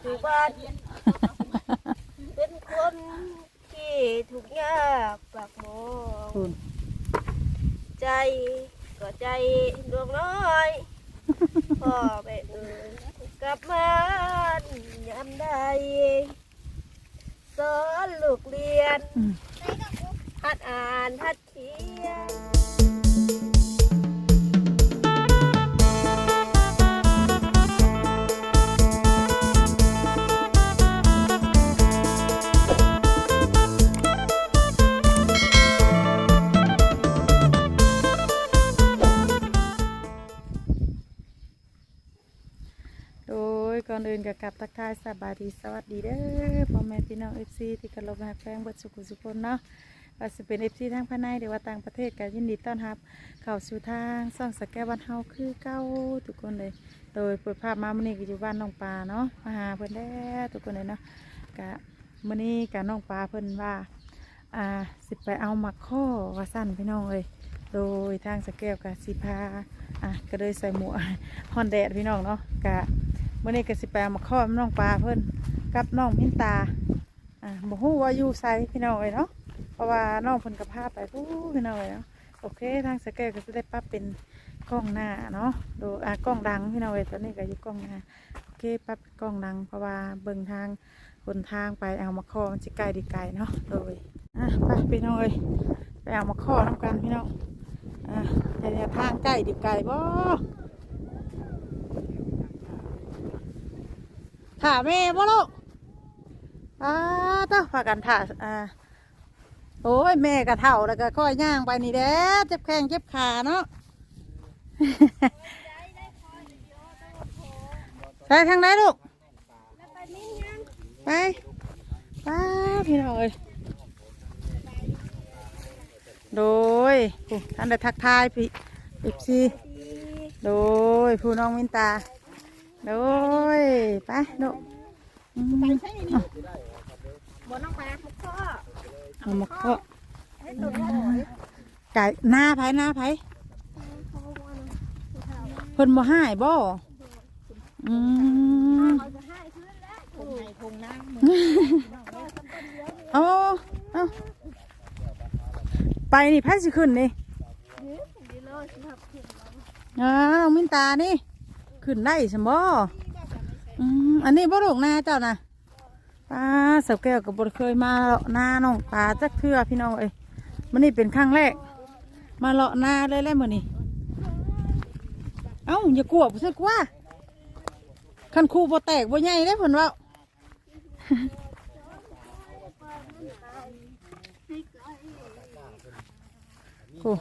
อยู่บ้าน เป็นคนที่ทุกข์ยากปากหมอง คุณใจก็ใจดวงน้อย พ่อแม่เอ่ยกลับมายามใดสอนลูกเรียนอืมหัดอ่านหัดเขียน อนอื่นกับกับทักทายสบายดีสวัสดีเด้อพ่อแม่พี่น้องเอฟซีที่กำลังมาแฟงเบดสุขุสุคนเนาะว่าจะเป็นเอฟซีทั้งภายในหรือว่าต่างประเทศก็ยินดีต้อนรับ เข้าสู่ทางซ่องสแกวันเฮาคือเก้าทุกคนเลย โดยเปิดภาพมามื่อนี้ก็อยู่บ้านน้องปลาเนาะมาหาเพิ่อนแด้ทุกคนเลยเนาะกะมื่อนี้กับน้องปลาเพิ่อนว่าอ่าสิไปเอาหมักข้อว่าสั้นพี่น้องเลยโดยทางสแกวกับสิพาอะก็เลยใส่หมวกฮอนแดดพี่น้องเนาะกะ เมื่อนี้ก็สิไปเอาข้อน้องปลาเพิ่นกับน้องมินตาอ่าบ่ฮู้ว่าอยู่ไสพี่น้องเลยเนาะเพราะว่าน้องเพิ่นกับพาไปผู้พี่น้องเลยเนาะโอเคทางสแกวก็จะได้ปรับเป็นกล้องหน้าเนาะดูอะกล้องดังพี่น้องเอยตอนนี้ก็อยู่กล้องหน้าโอเคปั๊บกล้องดังเพราะว่าเบิ่งทางคนทางไปเอามาข้อมันจะไกลดีไกลเนาะโดยอะไปพี่น้องเอยไปเอามาข้อน้ำกันพี่น้องอะแต่เนี่ยทางใกล้ดีไกลบ่ ถ่าแม่บ่ลูกอ่าต้องพากันถ่าอ่าโอ้ยแม่กะเท่าแล้วก็ค่อยย่างไปนี่แด้เจ็บแข้งเจ็บขาเนาะไปทางไหนลูกไปป้าพี่น้องเอ้ยโดยท่านได้ทักทายพี่อีซีโดยผู้น้องมินตา โดยไปลูกอืมใช่นี่บนน้องปลาทุกข้อเอามาเคาะให้ตัวน้อยไก่หน้าไผหน้าไผเพิ่นบ่ให้บ่อืมเขาจะให้ขึ้นแล้วทงไหนทงน้ำเอาเอาไปนี่ไผสิขึ้นนี่ดีเลยสำหรับผิดอ่าน้องมินตานี่ ขึ้นได้สมบ่อืมอันนี้บ่ลูกนาเจ้านะป้าสาวแก้วกับบเคยมาเลาะนาน้องปลาจักเทื่อพี่น้องเอ้ยมันนี่เป็นครั้งแรก มาเลาะนาเลยแล้วมื้อนี้เอ้าอย่ากลัวบ่ซั่นกว่าคันครูบ่แตกบ่ใหญ่เด้เพิ่นว่าโอ้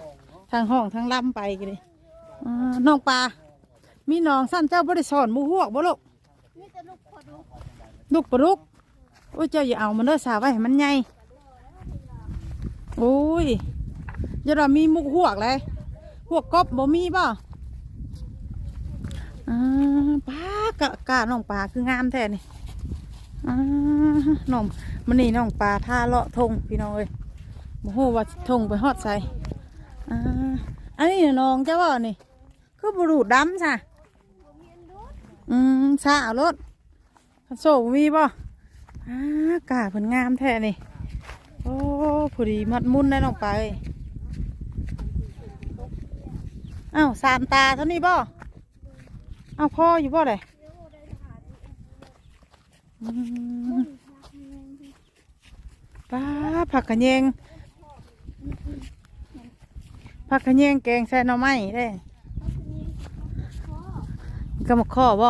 ทางห้องทางลำไปกันเลยอ่าน้องปลา มีน้องสั้นเจ้าบ่ได้สอนหมูหวกบ่ลูกนี่จะลูกพอดูลูกปลาลูกโอ้ยเจ้าอย่าเอามันเด้อสาวไว้ให้มันใหญ่โอ้ยอย่าเรามีมุกหวกเลยหวกกบบ่มีบ่อ่าปลากะกะน้องปลาคืองามแท้นี่อ่าน้องมันนี่น้องปลาท่าเลาะทงพี่น้องเอ้ยบ่ฮู้ว่าทงไปฮอดใส่อ่าอันนี้น้องเจ้าบ่นี่คือบุรุษดำจ้ะ อืมซาเอารถโซ่มีบ่อากาเพิ่นงามแท้นี่ โอ้ผู้ดีมัดมุนได้น้องไปอ้าวสามตาเท่านี้บ่อ้าวพ่ออยู่บ่เลยป้าผักกระเยงผักกระเยงแกงใส่หน่อไม้ได้ ก็มาข้อบ่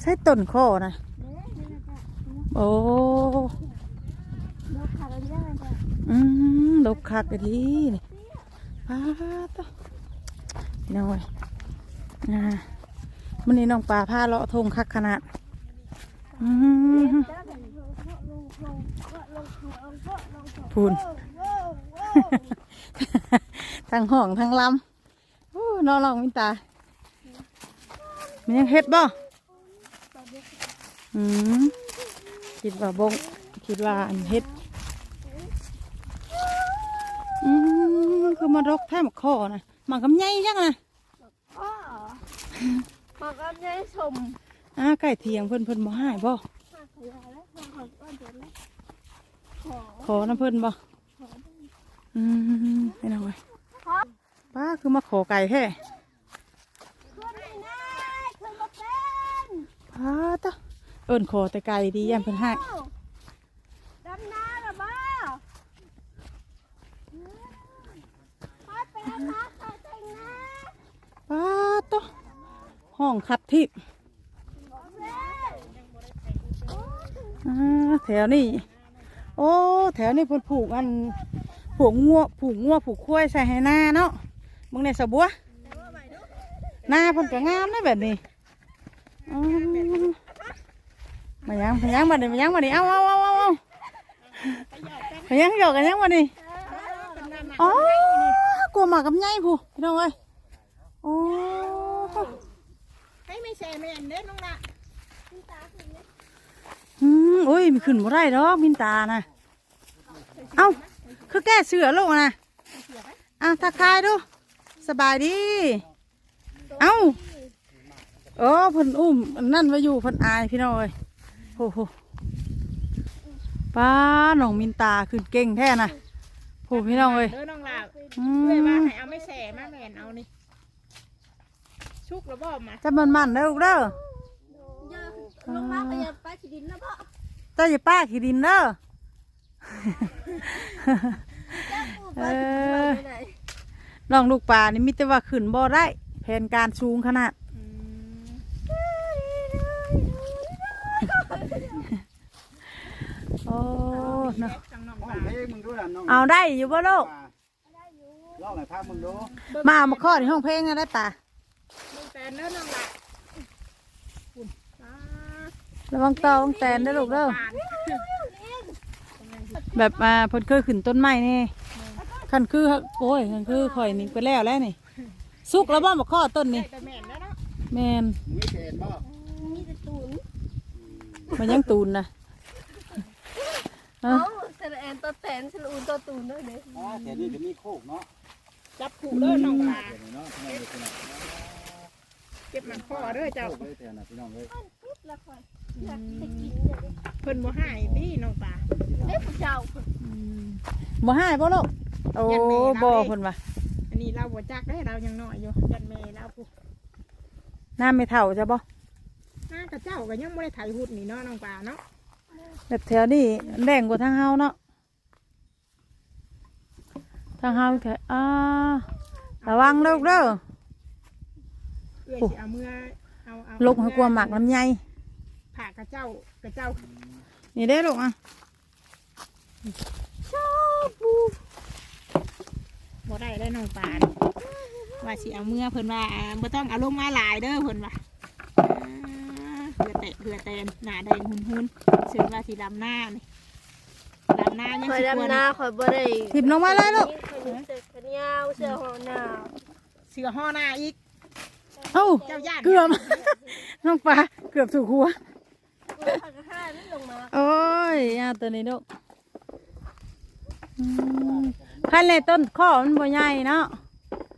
ใช่ต้นข้อนะโอ้ลูกขาดอะไรได้จ้ะอืมดกคักอีดีนี่ป้าตวน้อยอ่ามันนี้น้องปลาผ้าเลาะทงคักขนาดอืมพูนทั้งห้องทั้งลำโอ้นอนลองมินตา มันยังเฮ็ดบ่อืมคิดว่าบงคิดว่าอันเฮ็ด อืมคือมารกแท้หมกคอนะหมากกำไยจังนะพ่อมากำยัยชมอ้าไก่เทียงเพิ่นเพิ่นบ่ให้บ่ขยาแล้วขอขอก้อนเดียวแล้วขอขอน้ำเพิ่นบ่อืมไม่น้องเอ้ยขอป้าคือมาขอไก่แท้ ขึ้นไม่ได้ขึ้นมาเป็น ป้าตะเอิ้นขอแต่ไก่ดีย่านเพิ่นให้ดำน้ำหรอบ้าขอไปดำน้ำขอแต่งนะป้าตะห้องคัดทิพย์อ่าแถวนี้ โอ้ แถวนี้เพิ่นผูกอันผูกงัวผูกงัวผูกควายใส่ให้หน้าเนาะมึงในสะบัวหน้าเพิ่นก็งามนะแบบนี้ มายังมายังมาดิมายังมาดิเอาเอาเอาเอาเอามายังหยอกกันยังมาดิอ๋อกลัวหมากับไงผู้พี่น้องเอ้ยโอ้ให้ไม่แช่แม่นเด้น้องละอืมโอ้ยมีขึ้นบ่ได้ดอกมินตานะเอ้าคือแก้เสือลูกนะอะทักทายดูสบายดีเอ้า เออเพิ่นอุ้มอันนั่นไว้อยู่เพิ่นอายพี่น้องเอ้ยโอ้โหป้าน้องมินตาขึ้นเก่งแท้นะโอ้พี่น้องเอ้ยเด้อน้องละอืเอ้ยว่ามให้เอาไม่แช่มาแม่นเอานี่ชุกแล้วบ่มาจะมันมันๆเด้อลูกเด้อเยอะลงมาไปยังป้าขีดินนะพ่อเจ้าอย่าป้าขี้ดินเด้อเจ้าปูป้าขีดินไปไหนน้องลูกปลานี่มิแต่ว่าขึ้นบ่ได้แผนการสูงขนาด อืม โอ้เนาะจังน้องห้อปางเพลงมึงดูนะน้องเอาได้อยู่บ่ลูกเล่าหน่อยพักมึงดูมาเอามาข้อในห้องเพลงนะได้ตาลูกแต่เด้อน้องละคุณป้าระวังตอระวังแตนได้อลูกเด้อปานแบบอ่าเพิ่นเคยขึ้นต้นไม้นี่คันคือโอ้ยคันคือข่อยนี่ไปแล้วแล้วนี่ สุกแล้วบ่มาข้อต้นนี่แต่แม่นแล้วเนาะแม่นมีเศษบ่มีแต่ตูนมันยังตูนนะ เอ้าเอาเสลแอนตัวแตนเสลอูนตัวตูนด้วยเนี่ยอ๋อเศษนี่จะมีโคกเนาะจับขู่เด้อน้องปลาเศษนี่เนาะพี่น้องเลยพี่น้องเก็บมันพ่อเด้อเจ้า โคกเลยแทนนะพี่น้องเลยปุ๊บละคอยอยากจะกินเลยเพิ่นบ่ให้ดีน้องปลา เด็กผู้เจ้าบ่ให้บ่ลูกโอ้ยันแม่เราบ่เด้เพิ่นว่าอันนี้เราบ่จักได้เรายังน้อยอยู่ยันแม่เราผู้น้าไม่เท่าจ้ะบ่น้ากระเจ้าก็ยังบ่ได้ไถหุดนี่เนาะน้องปลาเนาะ แบบแถวนี้แรงกว่าทางเฮาเนาะทางเฮาแค่อ่าระวังลูกเด้อเอื้อยโอ้สิเอาเมื่อเอาเอาลงให้กลัวหมักลำไยผ่ากระเจ้ากระเจ้านี่ได้อลูกอะชอบปูบ่ได้ได้น้องปลานี่ว่าสิเอาเมื่อเพิ่นว่าอ่าบ่ต้องเอาลงมาหลายเด้อเพิ่นว่าอ่า เหือแตะเหือแตนหน้าแดงหุ่นๆซึ่งว่าสิดำหน้านี่ดำหน้ายังคอยสิควรดำนาคอยบ่ได้ทิมลงมาเลยลูกคอยเสื้อแขนยาวเสื้อหอหนาวเสือห่อหน้าอีก เอ้าเจ้าย่าน เกือบ น้องปลาเกือบถูกหัวผักกระห้าไม่ลงมาโอ้ยยาตัวนี้ลูกอืมคันเลยต้นข้อมันบ่ใหญ่เนาะ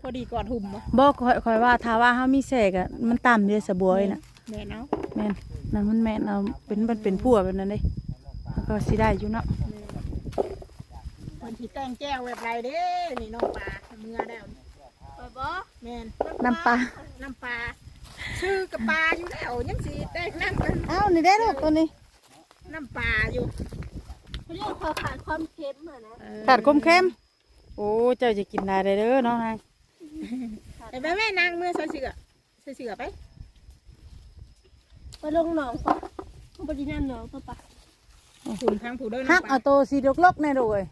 พอดีกอดหุ่มบ่บ่คอยคอยว่าถ้าว่าเฮามีแสกอะมันต่ำเด้สะบวยน่ะแม่เนาะแม่น นั่นมันแม่นเอาเป็นมันเป็นผัวแบบนั้นเด้แล้วก็สิได้อยู่เนาะเพิ่นสิแต่งแก้วแบบไรเด้นี่น้องปลาเมื่อแล้วนี่คอยบ่แม่นน้ำปลาน้ำปลาชื่อกับปลาอยู่แล้วยังสิแต่งน้ำกันเอ้านี่ได้ลูกตัวนี้น้ำปลาอยู่เขาเรียกคอยขาดความเค็มอะนะขาดคมเข้มโอ้เจ้าจะกินได้เด้อเนาะนางไอ้แม่แม่นางเมื่อใส่เสือใส่เสือไป ไปลงหนองปะบริน้ำหนองตัวปะผูนทางผูเดินฮักน้ำปเอาลาโตวสีดกๆแน่ลูกเอ้ย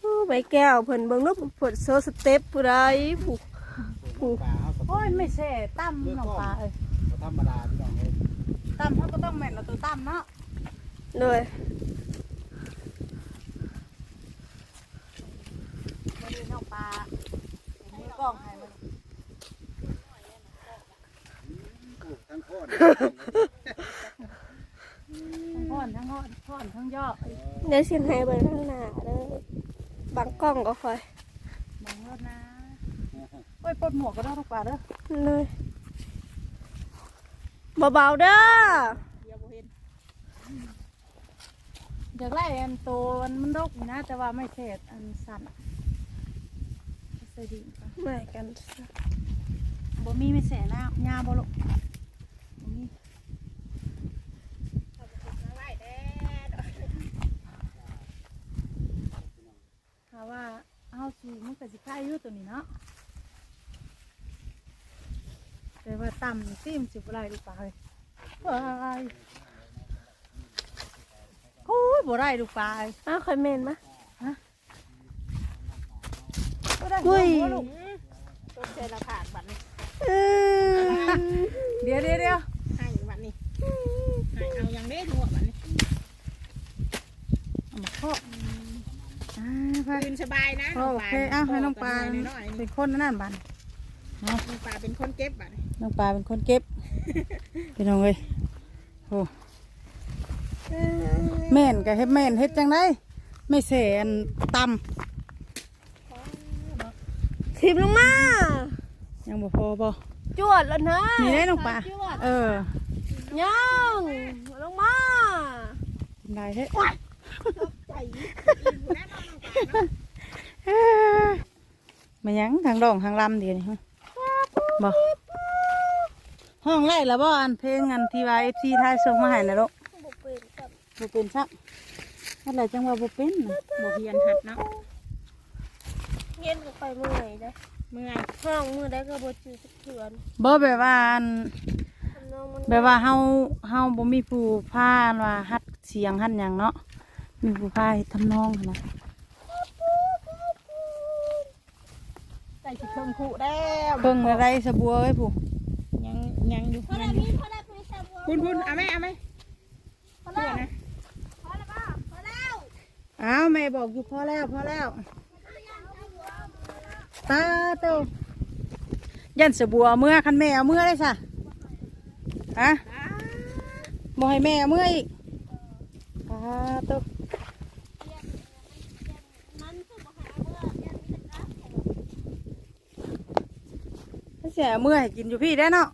โอ้ใบแก้วเพิ่นเบิ่งลูกเพิ่นโซสเต็ปผู้ใดผู้ปลูกปลาเขาก็โอ้ยไม่แซ่ตั้มน้องปลาเอ้ยบ่ธรรมดาพี่น้องเลยตั้มเขาก็ต้องแม่นเอาตัวตั้มเนาะเลยวันนี้น้องปลาเห็นกล้องให้มัน ปลูก ทั้งโคตรทั้งพ่อนทั้งพ่อนพ่อนทั้งย่อเอ้ยเดี๋ยวสิให้เบิ่งข้างหน้าเด้อบังกล้องก็คอยมองรถนะโอ้ยปลดหมวกก็ได้ทุกปลาเด้อเลยเบาๆเด้อเดี๋ยวบ่เห็นอยากไล่อันโตมันมันรกอยู่นะ แต่ว่าไม่เสร็จอันสั่นใส่ดินก่อนไม่กันบ่มีไม่เสร็จนะยาบ่ลกบ่มี มาไว้แดด ถ้าว่าเอาสูงมันก็สิคล้ายอยู่ตัวนี้เนาะแต่ว่าต่ำนี่สิมันสิบ่ได้ลูกปลาเลยว้ายโอ้ยบ่ได้ลูกปลาเลยอ้าวคอยเมนมะบ่ได้อุ้ยหัวลูก ต้นเจละผาดบัดนี้เออเดี๋ยวเดี๋ยวเดี๋ยว ให้บัดนี้ให้เอาอย่างเด้หัวบัดนี้ เอามาเคาะอ่า ไปคืนสบายนะโอเคเอาให้น้องปลาน้อยๆเป็นคนนั่นบันน้องปลาเป็นคนเก็บบัดนี้น้องปลาเป็นคนเก็บพี่น้องเอ้ยโอ้แม่นก็เฮ็ดแม่นเฮ็ดจังไดไม่เสอันตทิมลงมาำยังบ่พอบ่จวดแล้วนะมีได้น้องปลาเออยัง ลงมากินได้เฮ็ด ใจอิ่ม มายังทางดองทางลำเดียวนี่ฮะบ่ห้องไล่แล้วบ่อันเพลงอันที่ว่า FC ทายส่งมาให้นะลูกบุกเป็นกับบ่เป็นซักอะไรจังว่าบ่เป็นน่ะบ่เฮียนหัดเนาะเย็นกับไปเมื่อยนะเมื่อยห้องมือได้ก็บจืดสักเถื่อนบ่แบบว่าอันทำนองมันแบบว่าเฮาเฮาบ่มีผู้พาว่าฮัดเสียงฮัดหยังเนาะมีผู้พาเฮ็ดทำนองหั้นนะ ส่สิเครื่องคู่แล้วเบิ่งอะไรสะบัวเอ้ยผู้ยังยังอยู่พอยัได้งอมียู่พอได้มีชาบัวคุณคุณเอาไหมเอาไหมพอเพื่แล้อวนะพอแล้วป่ะพอแล้วอ้าวแม่บอกอยู่พอแล้วพอแล้วตาเต้ายันสะบัวเอามื่อคันแม่เอามื่อได้ซะฮะบ่ให้แม่เอามื่ออีกตาเต้า มันคือบ่หาเมื่อยันมีแต่กราฟ ถ้า เสียเอามื่อให้กินอยู่พี่ได้เนาะ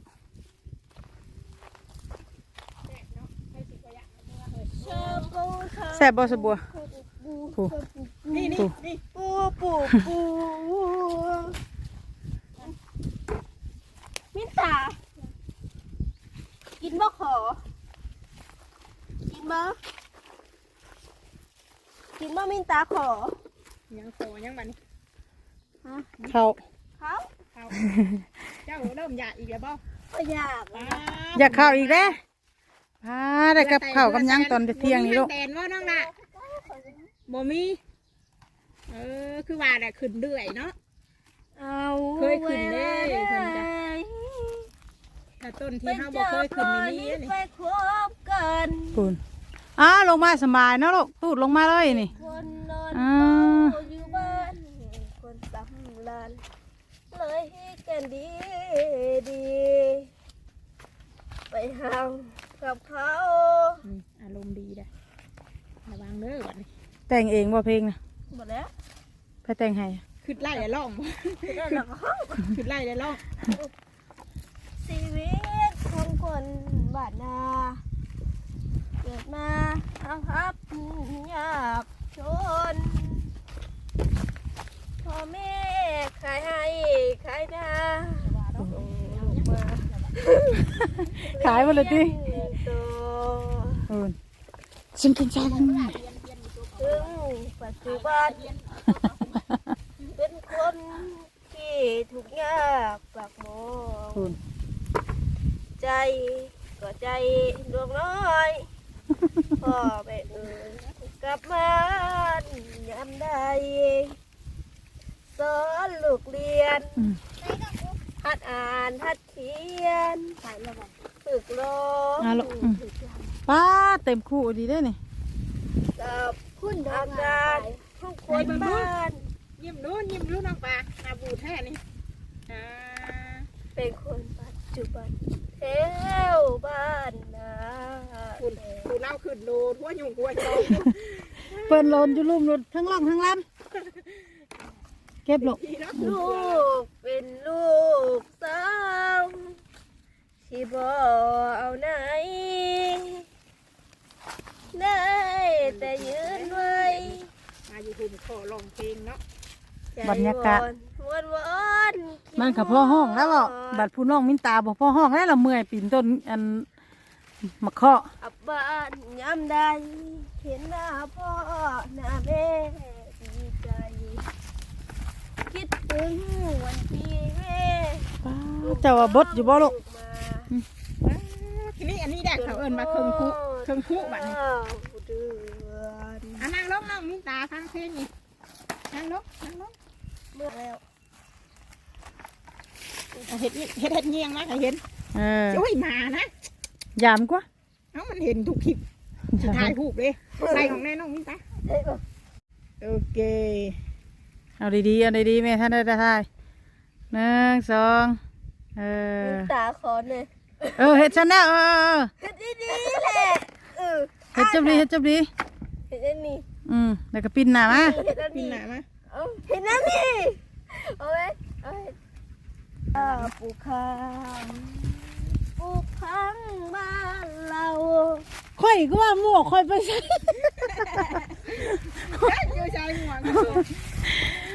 เชอปูเชอแซ่บบ่สะบัวปูผู้นี่นี่นี่ปูปูปูมินตากินบ่ขอ กินบ่กินบ่มินตาขอ ยังโตยังบัดนี้ฮะเขาเขาเขา เจ้าเริ่มอยากอีกแล้วบ่ก็อยากป้าอยากเข้าอีกเด้พาได้กับข้าวกับหยังตอนเที่ยงนี่ลูกบ่มีแตนว่าน้องละบ่มี เออ คือว่าน่ะขึ้นเรื่อยเนาะ เอาเคยขึ้นเด้เพิ่นจ้ะแต่ต้นที่เฮาบ่เคยขึ้นนี่นี่ไปคบกันคุณอ้าวลงมาสบายเนาะลูกตูดลงมาเลยนี่ คนนอน อ่าเฝ้าอยู่บ้านคนสำลันเลยให้ กันดีดี ไปห่างกับเขาอืมอารมณ์ดีเด้อระวังเด้อบัดนี้แต่งเองบ่เพลงนะหมดแล้วไปแต่งให้ขึ้นไล่ได้ร้องบ่นั่นแหละเขาขึ้นไล่ได้ร้องชีวิตของคนบ้านนา เกิดมาเอาครับยากจนพ่อแม่ขายให้ ขายนาส่งลูกมาขายหมดเลยติเลี้ยงโตคุณฉันกินจังถึงปัจจุบันเป็นคนที่ทุกข์ยากปากหมองคุณใจก็ใจดวงน้อยพ่อแม่เอ่ยกลับมายามใด สอนลูกเรียนอืมหัดอ่านหัดเขียนฝึกร้องอะลูกอืม ป้าเต็มคู่ดีได้อนี่กับคุณอาการทุกคนบ้านยิ้มดูยิ้มดูน้องปลาหน้าบูดแท้นี่อ่าเป็นคนปัจจุบันแถวบ้านนาคุณคุณเล่าขึ้นโดดหัวหยุ่งหัวจองเปิ้นโลนอยู่ลุ่มรถทั้งล่องทั้งลำ เก็บลูกทีเนาะลูกเป็นลูกสาวชีสิบเอาไหน ได้แต่ยืนไว้ มาอยู่หุ่มขอร้องเพลงเนาะใจบรรยากาศวนวนวนมันกับพ่อห้องแล้วบ่บัดผู้น้องมินตาบอกพ่อห้องแล้วเราเมื่อยปีนต้นอันมะเคาะอับบ้านยามใดเห็นหน้าพ่อหน้าแม่ดีใจ คิดถึงวันที่แม่เจ้าว่าบดอยู่บ่ลูกมาทีนี้อันนี้แดกเขาเอิญมาเครื่องคุเครื่องคุบัดนี้เดือนอะนั่งลงนั่งมินตาฟังเพลงนี่นั่งลงนั่งลงเมื่อแล้วเอาเห็ดนี่เห็ดเห็ดเงียงมาให้เห็นเออโอ้ยมานะยามกว่าเอ้ามันเห็นทุกคลิปถ่ายผูกเลยใส่ของแน่น้องมินตาเอ้ยโอเค เอาดีๆ เอาดีๆแม่ท่านได้ได้หนึ่งสองเออตาขอหน่อยเออเฮ็ดฉันแล้วเออเออเฮ็ดดีๆแหละเออเฮ็ดจบดีเฮ็ดจบดีเฮ็ดอันนี้อืมแล้วก็ปิ้นหน้ามาเฮ็ดอันปินนี้หนามาเอาเฮ็ดอันนี้เอาไว้เอาไว้อ่าปลูกข้างปลูกข้างบ้านเราค่อยก็ว่าหมวกค่อยไปใส่อยู่ชายหัวกันอ้า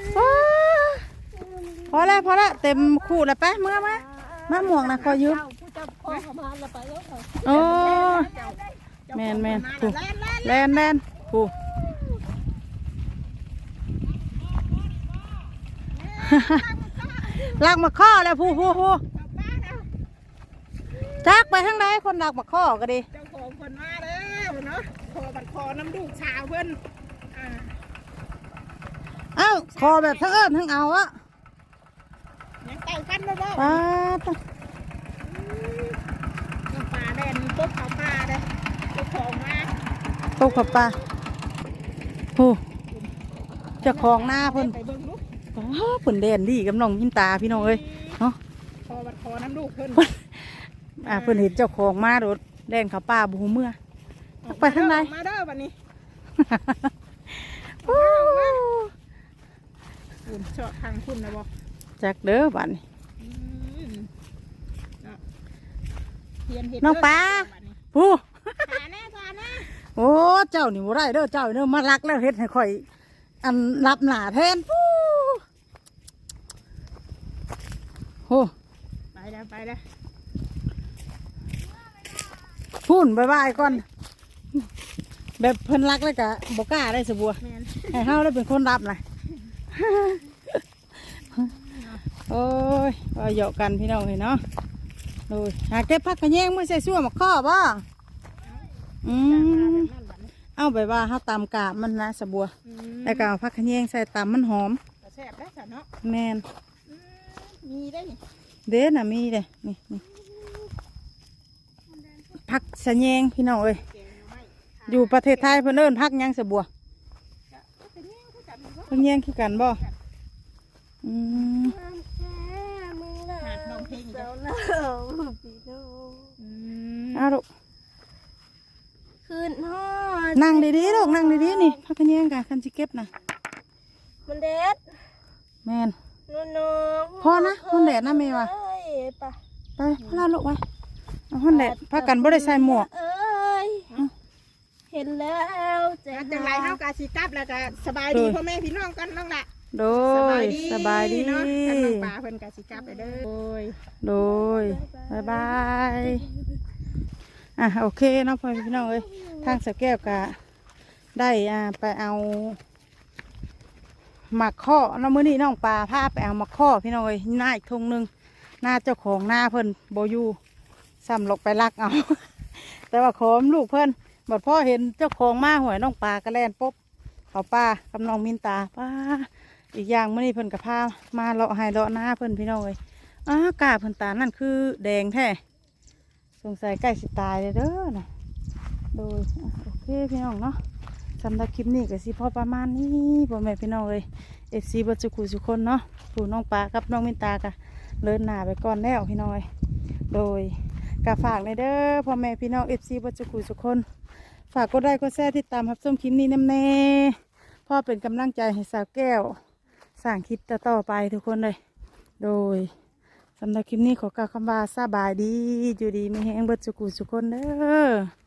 พอแล้วพอแล้วเต็มคู่แล้วไปเมื่อมามาหมวกนะขอยืมโอ้แมนแมนถูกแลนแลนกูลากมาข้อแล้วผู้ผู้ผู้จักไปทางใดคนลากมาข้อก็ดีเจ้าของคนมาแล้วเนาะคอบัดคอน้ำดูกชาวเพิ่อ่าเอ้าคอแบบทั้งเอิญทั้งเอาอะยังไก่กันบ่บ่ปาดน้ำปลาแดนปุ๊บเขาปลาเด้เจ้าของมาตกกับปลาผู้เจ้าของหน้าเพิ่นไปเบิ่งดูอ้าวเพิ่นเด่นดีกับน้องพินตาพี่น้องเอ้ยเนาะคอบัดคอน้ำดูกเพิ่นอ่าเพิ่นเห็นเจ้าของมาโดดแล่นเขาป่าบูเมื่อไปทางไหนมาเด้อบัดนี้ คุณเจาะทางคุณนะบ่จักเด้อบัดนี้อืมเนาะเฮียนเฮ็ดน้องปลาบัดนี้ผู้ทาแน่ทาแน่โอ้เจ้านี่บ่ได้เด้อเจ้าเด้อมารักแล้วเฮ็ดให้ข่อย อันรับหน้าแทนผู้โหไปแล้วไปแล้วพูนบายบายก่อน แบบเพิ่นรักแล้วก็บ่กล้าได้สบัวแม่นให้เฮาได้เป็นคนรับนะ โอ้ยว่าเหยาะกันพี่น้องเห็นเนาะดูหาเก็บผักกระแยงมื้อใส่ซั่วมาข้อบ่อืตามมาแบมบนั้นบัดนี้เอาไปว่าเฮาตำกาบมันนะสบัวอืมแล้วก็เอาผักขะแยงใส่ตำมันหอมก็แซ่บได้จ้ะเนาะแมนอืมมีได้นี่เด้น่ะมีเลยนี่นี่ผักสะแยงพี่น้องเอ้ยแกงหน่อไม้อยู่ประเทศไทยเพิ่นเอิ้นผักหยังสบัวก็เป็นแย่ง คือกันบ่ผักแยงคือกันบ่อืมมึงละหาดน้องเพลงอีกเจ้าแล้วเล่าพี่น้องอืมเอาลูกคืนฮอดนั่งดีๆลูกนั่งดีๆนี่ผักขะแยงกะคันสิเก็บน่ะมันเด็ดแม่นน้องๆพอนะมันแดดนะแม่ว่ะเอ้ยไปไปพลาลูกไว้เอาหั่นแหละพากันบ่ได้ใส่หมวกเอ้ยเห็ นแล้วใจอะจังไรเฮากาสิกลับแล้วก็สบายดีพ่อแม่พี่น้องกันน้องละโดยสบายดีเนาะกันน้องปลาเพิ่นกาสิกลับไปเด้อโอ้ย โดยบายบายอะโอเคเนาะพ่อพี่น้องเอ้ยทางสะแก้วกะได้อ่าไปเอาหมักข้อเน้องมื้อนี้น้องปลาพาไปเอาหมักข้อพี่น้องเอ้ยหน้าอีกทงหนึงหน้าเจ้าของหน้าเพิ่นโบอยูซ้ำลกไปลักเอา แต่ว่าขอมลูกเพิ่น บัดพ่อเห็นเจ้าของมาหวยน้องปลากระแลนปุ๊บเขาป้ากับน้องมินตาป้าอีกอย่างมื้อนี้เพิ่นกับพามาเลาะให้เลาะหน้าเพิ่นพี่น้องเอ้ยอ้ากาเพิ่นตานั่นคือแดงแท้สงสัยใกล้สิตายเลยเด้อนะโดยโอเคพี่น้องเนาะสำหรับคลิปนี้ก็สิพอประมาณนี้พ่อแม่พี่น้องเลยเอฟซีบัจุกุสุคนเนาะผู้น้องปลากับน้องมินตากะเลินหนาไปก่อนแล้วพี่น้อย โดยกะฝากเลยเด้อพ่อแม่พี่น้องเอฟซีบัจุกุสุคน ฝากกดไลค์กดแชร์ติดตามรับชมคลิปนี้น้ำแน่พ่อเป็นกำลังใจให้สาวแก้วสร้างคลิปต่อไปทุกคนเลย โดยสำหรับคลิปนี้ขอกล่าวคำว่าสบายดีอยู่ดีไม่แห้งเบิดสุกุสุคนเด้อ